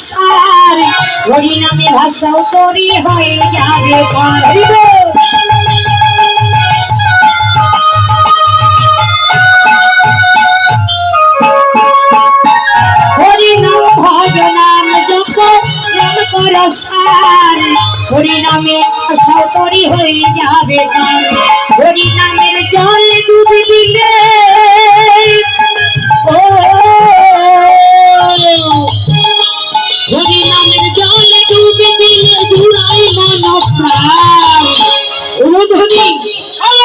সার হরি নামে ভাষাও তরি হয়ে যাবে হরি নাম ভজ নাম জপ নাম কর সার হরি নামে হয়ে যাবে হরি নামের জল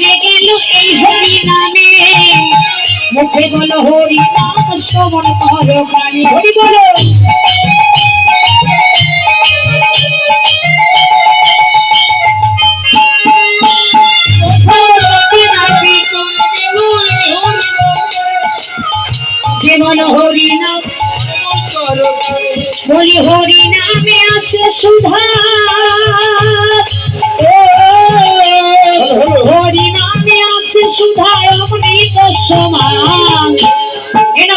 ভিতরে গেল এই হরি নামে মুখে বলো হরি নাম শ্রবণ করো গানে হরি বলো। কে বলো হরি নাম বলি হরি নামে আছে সুধা।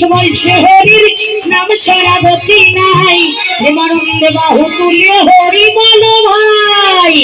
সময় সে হরির নাম ছাড়া গতি নাই। মরণ দেবাহু তুলে হরি বলো ভাই।